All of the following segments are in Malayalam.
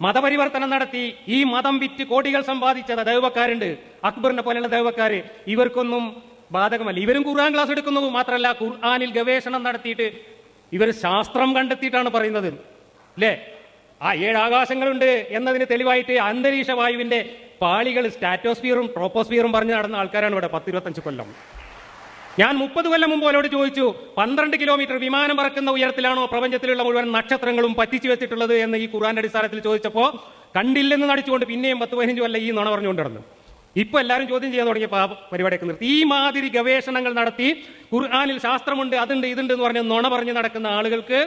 മതപരിവർത്തനം നടത്തി ഈ മതം വിറ്റ് കോടികൾ സമ്പാദിച്ച ദൈവക്കാരുണ്ട്. അക്ബറിനെ പോലെയുള്ള ദൈവക്കാര്. ഇവർക്കൊന്നും ബാധകമല്ല. ഇവരും ഖുർആൻ ക്ലാസ് എടുക്കുന്നു മാത്രമല്ല ഖുർആാനിൽ ഗവേഷണം നടത്തിയിട്ട് ഇവർ ശാസ്ത്രം കണ്ടെത്തിയിട്ടാണ് പറയുന്നത്. അല്ലേ ആ ഏഴ് ആകാശങ്ങളുണ്ട് എന്നതിന് തെളിവായിട്ട് അന്തരീക്ഷ വായുവിന്റെ പാളികൾ സ്റ്റാറ്റോസ്ഫിയറും ട്രോപ്പോസ്ഫിയറും പറഞ്ഞ് നടന്ന ആൾക്കാരാണ് ഇവിടെ പത്തിരുപത്തഞ്ച് കൊല്ലം. ഞാൻ മുപ്പത് കൊല്ലം മുമ്പ് അവരോട് ചോദിച്ചു പന്ത്രണ്ട് കിലോമീറ്റർ വിമാനം പറക്കുന്ന ഉയരത്തിലാണോ പ്രപഞ്ചത്തിലുള്ള മുഴുവൻ നക്ഷത്രങ്ങളും പറ്റിച്ചു വെച്ചിട്ടുള്ളത്? എന്ന് ഈ ഖുറാന്റെ അടിസ്ഥാനത്തിൽ ചോദിച്ചപ്പോൾ കണ്ടില്ലെന്ന് നടിച്ചുകൊണ്ട് പിന്നെയും പത്ത് പതിനഞ്ച് കൊല്ലം ഈ നുണ പറഞ്ഞുകൊണ്ട് നടന്നു. ഇപ്പൊ എല്ലാവരും ചോദ്യം ചെയ്യാൻ തുടങ്ങിയപ്പോൾ ആ പരിപാടിയൊക്കെ നിർത്തി. ഈ മാതിരി ഗവേഷണങ്ങൾ നടത്തി ഖുർആാനിൽ ശാസ്ത്രമുണ്ട് അതുണ്ട് ഇതുണ്ട് എന്ന് പറഞ്ഞ് നുണ പറഞ്ഞ് നടക്കുന്ന ആളുകൾക്ക്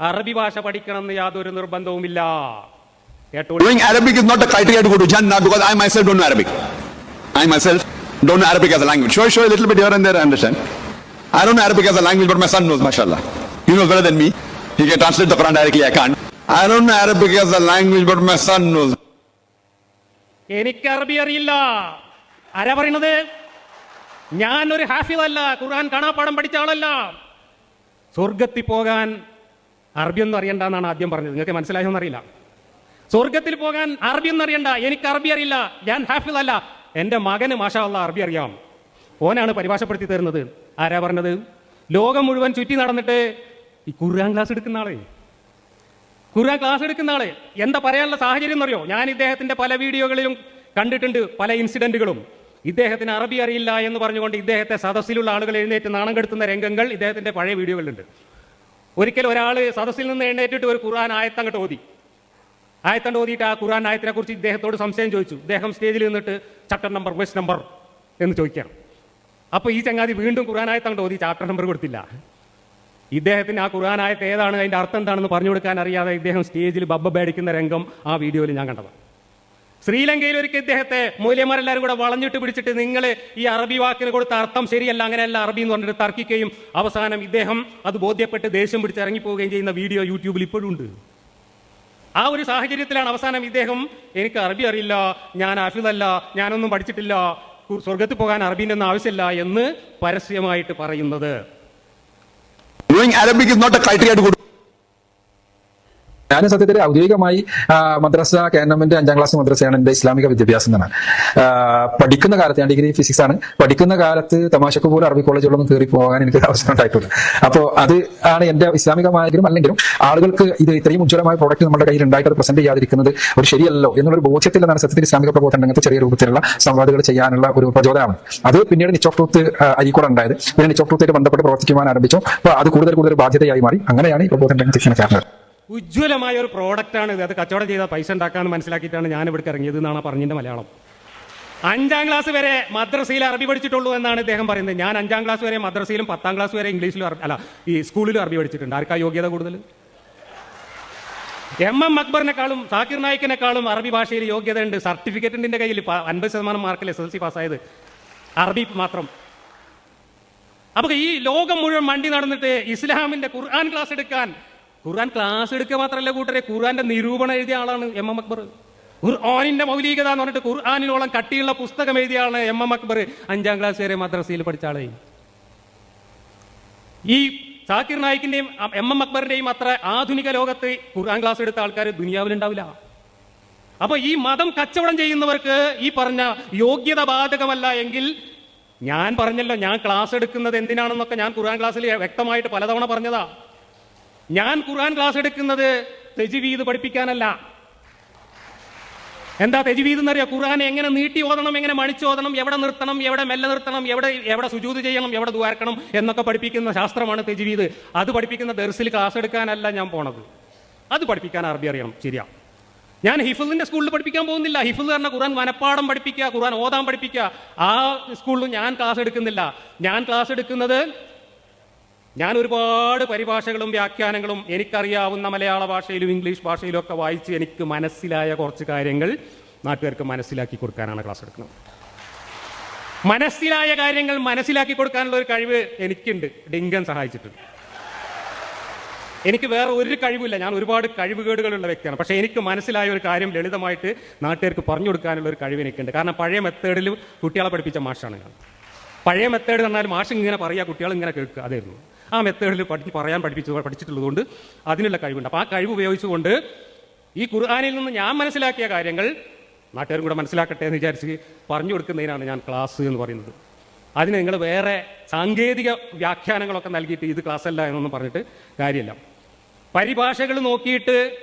അറബി ഭാഷ പഠിക്കണം എന്ന് യാതൊരു നിർബന്ധവുമില്ല. കേട്ടോ Arabic is not a criteria to don't know Arabic as a language. Show, sure, a little bit here and there, I understand. I don't know Arabic as a language, but my son knows, mashallah. He knows better than me. He can translate the Quran directly, I can't. I don't know Arabic as a language, but my son knows. എനിക്ക് അറബി അറിയില്ല ആരാ പറയണത് ഞാൻ ഒരു ഹാഫിദല്ല ഖുർആൻ കാണാപ്പാടം പഠിച്ച ആളല്ല സ്വർഗത്തിൽ പോകാൻ അറബിയൊന്നും അറിയണ്ട എന്നാണ് ആദ്യം പറഞ്ഞത് നിങ്ങൾക്ക് മനസ്സിലായോന്നറിയില്ല സ്വർഗത്തിൽ പോകാൻ അറബി ഒന്നും അറിയണ്ട എനിക്ക് അറബി അറിയില്ല ഞാൻ ഹാഫിദല്ല എന്റെ മകന് മാഷാ അള്ളാ അറബി അറിയാം. ഓനാണ് പരിഭാഷപ്പെടുത്തി തരുന്നത്. ആരാ പറഞ്ഞത്? ലോകം മുഴുവൻ ചുറ്റി നടന്നിട്ട് ഈ ഖുർആൻ ക്ലാസ് എടുക്കുന്ന ആളെ. ഖുർആൻ ക്ലാസ് എടുക്കുന്ന ആളെ. എന്താ പറയാനുള്ള സാഹചര്യം എന്നറിയോ? ഞാൻ ഇദ്ദേഹത്തിന്റെ പല വീഡിയോകളിലും കണ്ടിട്ടുണ്ട് പല ഇൻസിഡന്റുകളും. ഇദ്ദേഹത്തിന് അറബി അറിയില്ല എന്ന് പറഞ്ഞുകൊണ്ട് ഇദ്ദേഹത്തെ സദസ്സിലുള്ള ആളുകൾ എഴുന്നേറ്റ് നാണം കെടുത്തുന്ന രംഗങ്ങൾ ഇദ്ദേഹത്തിന്റെ പഴയ വീഡിയോകളിലുണ്ട്. ഒരിക്കൽ ഒരാൾ സദസ്സിൽ നിന്ന് എഴുന്നേറ്റിട്ട് ഒരു ഖുർആൻ ആയത്തങ്ങോട്ട് ഓതി. ആയത്തണ്ട് ഓതിയിട്ട് ആ ഖുറാൻ ആയത്തിനെ കുറിച്ച് ഇദ്ദേഹത്തോട് സംശയം ചോദിച്ചു. ഇദ്ദേഹം സ്റ്റേജിൽ നിന്നിട്ട് ചാപ്റ്റർ നമ്പർ വേഴ്സ് നമ്പർ എന്ന് ചോദിക്കാം അപ്പോൾ ഈ ചങ്ങാതി വീണ്ടും ഖുറാൻ ആയത്തണ്ട് ഓതി ചാപ്റ്റർ നമ്പർ കൊടുത്തില്ല. ഇദ്ദേഹത്തിന് ആ ഖുർആനായത്ത് ഏതാണ് അതിന്റെ അർത്ഥം എന്താണെന്ന് പറഞ്ഞു കൊടുക്കാൻ അറിയാതെ ഇദ്ദേഹം സ്റ്റേജിൽ ബബ്ബ പേടിക്കുന്ന രംഗം ആ വീഡിയോയിൽ ഞാൻ കണ്ടത് ശ്രീലങ്കയിൽ ഒരിക്കൽ ഇദ്ദേഹത്തെ മൂല്യന്മാരെല്ലാവരും കൂടെ വളഞ്ഞിട്ട് പിടിച്ചിട്ട് നിങ്ങൾ ഈ അറബി വാക്കിന് കൊടുത്ത അർത്ഥം ശരിയല്ല അങ്ങനെയല്ല അറബി എന്ന് പറഞ്ഞിട്ട് തർക്കിക്കുകയും അവസാനം ഇദ്ദേഹം അത് ബോധ്യപ്പെട്ട് ദേഷ്യം പിടിച്ച് ഇറങ്ങിപ്പോവുകയും ചെയ്യുന്ന വീഡിയോ യൂട്യൂബിൽ ഇപ്പോഴും ഉണ്ട്. ആ ഒരു സാഹചര്യത്തിലാണ് അവസാനം ഇദ്ദേഹം എനിക്ക് അറബി അറിയില്ല ഞാൻ അഫിദല്ല ഞാനൊന്നും പഠിച്ചിട്ടില്ല സ്വർഗത്തിൽ പോകാൻ അറബിന്റെ ഒന്നും ആവശ്യമില്ല എന്ന് പരസ്യമായിട്ട് പറയുന്നത്. Doing Arabic is not a criteria to go to. ഞാൻ സത്യത്തിൽ ഔദ്യോഗികമായി മദ്രസ കാനമെന്റ് അഞ്ചാം ക്ലാസ് മദ്രസയാണ് എന്റെ ഇസ്ലാമിക വിദ്യാഭ്യാസം എന്നാണ്. പഠിക്കുന്ന കാലത്ത് ഞാൻ ഡിഗ്രി ഫിസിക്സ് ആണ്. പഠിക്കുന്ന കാലത്ത് തമാശക്ക് പോലും അറബി കോളേജുകളൊന്നും കയറി പോകാൻ എനിക്ക് അവസരം ഉണ്ടായിട്ടുണ്ട് അപ്പോൾ അത് ആണ് എന്റെ ഇസ്ലാമികമായെങ്കിലും അല്ലെങ്കിലും ആളുകൾക്ക് ഇത് ഇത്രയും ഉജ്ജ്വലമായ പ്രോഡക്റ്റ് നമ്മുടെ കയ്യിൽ ഉണ്ടായിട്ട് പ്രസന്റ് ചെയ്യാതിരിക്കുന്നത് ഒരു ശരിയല്ലോ എന്നുള്ളൊരു ബോധ്യത്തിൽ നിന്നാണ് സത്യത്തിൽ ഇസ്ലാമിക പ്രബോധന രംഗത്ത് ചെറിയ രൂപത്തിലുള്ള സംവാദങ്ങൾ ചെയ്യാനുള്ള ഒരു പ്രചോദനമാണ്. അത് പിന്നീട് നിച്ച് ഓഫ് ട്രൂത്ത് അരിക്കൂടെ ഉണ്ടായത്. പിന്നെ നിച്ച് ഓഫ് ട്രൂത്തായിട്ട് ബന്ധപ്പെട്ട് പ്രവർത്തിക്കുവാൻ ആരംഭിച്ചു. അപ്പോൾ അത് കൂടുതൽ കൂടുതൽ ബാധ്യതയായി മാറി. അങ്ങനെയാണ് ഈ പ്രബോധന രംഗത്ത് ഇങ്ങനെ കാരണം ഉജ്ജ്വലമായ ഒരു പ്രോഡക്റ്റാണ് ഇത്. അത് കച്ചവടം ചെയ്താൽ പൈസ ഉണ്ടാക്കാമെന്ന് മനസ്സിലാക്കിയിട്ടാണ് ഞാൻ ഇവിടേക്ക് ഇറങ്ങിയത് എന്നാണ് പറഞ്ഞിന്റെ മലയാളം. അഞ്ചാം ക്ലാസ് വരെ മദ്രസയിൽ അറബി പഠിച്ചിട്ടുള്ളൂ എന്നാണ് ഇദ്ദേഹം പറയുന്നത്. ഞാൻ അഞ്ചാം ക്ലാസ് വരെ മദ്രസയിലും പത്താം ക്ലാസ് വരെ ഇംഗ്ലീഷിലും അല്ല ഈ സ്കൂളിലും അറബി പഠിച്ചിട്ടുണ്ട്. ആർക്കാ യോഗ്യത കൂടുതൽ എം എം അക്ബറിനെക്കാളും സാക്കിർ നായിക്കിനെക്കാളും അറബി ഭാഷയിൽ യോഗ്യത ഉണ്ട് സർട്ടിഫിക്കറ്റിന്റെ കയ്യിൽ അൻപത് ശതമാനം മാർക്കിൽ എസ് എൽ സി പാസ്സായത് അറബി മാത്രം. അപ്പൊ ഈ ലോകം മുഴുവൻ മണ്ടി നടന്നിട്ട് ഇസ്ലാമിന്റെ ഖുർആൻ ക്ലാസ് എടുക്കാൻ ഖുർആൻ ക്ലാസ് എടുക്കുക മാത്രമല്ല കൂട്ടരെ ഖുർആന്റെ നിരൂപണം എഴുതിയ ആളാണ് എം എം അക്ബർ. ഖുർആാനിന്റെ മൗലികത എന്ന് പറഞ്ഞിട്ട് ഖുർആാനിനോളം കട്ടിയുള്ള പുസ്തകം എഴുതിയ ആളാണ് എം എം അക്ബർ. അഞ്ചാം ക്ലാസ് വരെ മദ്രസയിൽ പഠിച്ച ആളെ. ഈ സാക്കിർ നായിക്കിന്റെയും എം എം അക്ബറിന്റെയും അത്ര ആധുനിക ലോകത്ത് ഖുർആൻ ക്ലാസ് എടുത്ത ആൾക്കാർ ദുനിയാവിലുണ്ടാവില്ല. അപ്പൊ ഈ മതം കച്ചവടം ചെയ്യുന്നവർക്ക് ഈ പറഞ്ഞ യോഗ്യത ബാധകമല്ല എങ്കിൽ ഞാൻ പറഞ്ഞല്ലോ ഞാൻ ക്ലാസ് എടുക്കുന്നത് എന്തിനാണെന്നൊക്കെ ഞാൻ ഖുർആൻ ക്ലാസ്സിൽ വ്യക്തമായിട്ട് പലതവണ പറഞ്ഞതാ. ഞാൻ ഖുർആൻ ക്ലാസ് എടുക്കുന്നത് തെജിവീത് പഠിപ്പിക്കാനല്ല. എന്താ തെജിവീത് എന്നറിയാം? ഖുർആൻ എങ്ങനെ നീട്ടി ഓതണം എങ്ങനെ മണിച്ചോതണം എവിടെ നിർത്തണം എവിടെ മെല്ലെ നിർത്തണം എവിടെ എവിടെ സുജൂത് ചെയ്യണം എവിടെ ദ്വാരക്കണം എന്നൊക്കെ പഠിപ്പിക്കുന്ന ശാസ്ത്രമാണ് തെജിവീത് അത് പഠിപ്പിക്കുന്ന ദർസിൽ ക്ലാസ് എടുക്കാനല്ല ഞാൻ പോണത്. അത് പഠിപ്പിക്കാൻ അറബി അറിയണം. ശരിയാ. ഞാൻ ഹിഫുലിന്റെ സ്കൂളിൽ പഠിപ്പിക്കാൻ പോകുന്നില്ല. ഹിഫുൽ പറഞ്ഞ ഖുർആൻ മനപ്പാടം പഠിപ്പിക്കുക ഖുർആൻ ഓതാൻ പഠിപ്പിക്കുക. ആ സ്കൂളിൽ ഞാൻ ക്ലാസ് എടുക്കുന്നില്ല. ഞാൻ ക്ലാസ് എടുക്കുന്നത് ഞാൻ ഒരുപാട് പരിഭാഷകളും വ്യാഖ്യാനങ്ങളും എനിക്കറിയാവുന്ന മലയാള ഭാഷയിലും ഇംഗ്ലീഷ് ഭാഷയിലും ഒക്കെ വായിച്ച് എനിക്ക് മനസ്സിലായ കുറച്ച് കാര്യങ്ങൾ നാട്ടുകാർക്ക് മനസ്സിലാക്കി കൊടുക്കാനാണ് ക്ലാസ് എടുക്കുന്നത്. മനസ്സിലായ കാര്യങ്ങൾ മനസ്സിലാക്കി കൊടുക്കാനുള്ള ഒരു കഴിവ് എനിക്കുണ്ട്. ഡിങ്കൻ സഹായിച്ചിട്ടുണ്ട്. എനിക്ക് വേറെ ഒരു കഴിവില്ല. ഞാൻ ഒരുപാട് കഴിവുകേടുകളുള്ള വ്യക്തിയാണ്. പക്ഷേ എനിക്ക് മനസ്സിലായ ഒരു കാര്യം ലളിതമായിട്ട് നാട്ടുകാർക്ക് പറഞ്ഞു കൊടുക്കാനുള്ള ഒരു കഴിവ് എനിക്കുണ്ട്. കാരണം പഴയ മെത്തേഡിൽ കുട്ടികളെ പഠിപ്പിച്ച മാഷാണ് ഞാൻ. പഴയ മെത്തേഡ് പറഞ്ഞാൽ മാഷ് ഇങ്ങനെ പറയുക കുട്ടികൾ ഇങ്ങനെ കേൾക്കുക. അതായിരുന്നു. ആ മെത്തേഡിൽ പഠി പറയാൻ പഠിപ്പിച്ചു പഠിച്ചിട്ടുള്ളതുകൊണ്ട് അതിനുള്ള കഴിവുണ്ട്. അപ്പോൾ ആ കഴിവ് ഉപയോഗിച്ചുകൊണ്ട് ഈ ഖുർആാനിൽ നിന്ന് ഞാൻ മനസ്സിലാക്കിയ കാര്യങ്ങൾ നാട്ടുകാരും കൂടെ മനസ്സിലാക്കട്ടെ എന്ന് വിചാരിച്ച് പറഞ്ഞു കൊടുക്കുന്നതിനാണ് ഞാൻ ക്ലാസ് എന്ന് പറയുന്നത്. അതിന് നിങ്ങൾ വേറെ സാങ്കേതിക വ്യാഖ്യാനങ്ങളൊക്കെ നൽകിയിട്ട് ഇത് ക്ലാസ് അല്ല എന്നൊന്നും പറഞ്ഞിട്ട് കാര്യമില്ല. പരിഭാഷകൾ നോക്കിയിട്ട്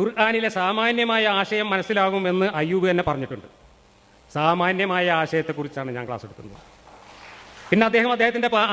ഖുർആാനിലെ സാമാന്യമായ ആശയം മനസ്സിലാകുമെന്ന് അയ്യൂബ് തന്നെ പറഞ്ഞിട്ടുണ്ട്. സാമാന്യമായ ആശയത്തെക്കുറിച്ചാണ് ഞാൻ ക്ലാസ് എടുക്കുന്നത്. പിന്നെ അദ്ദേഹം അദ്ദേഹത്തിന്റെ പ-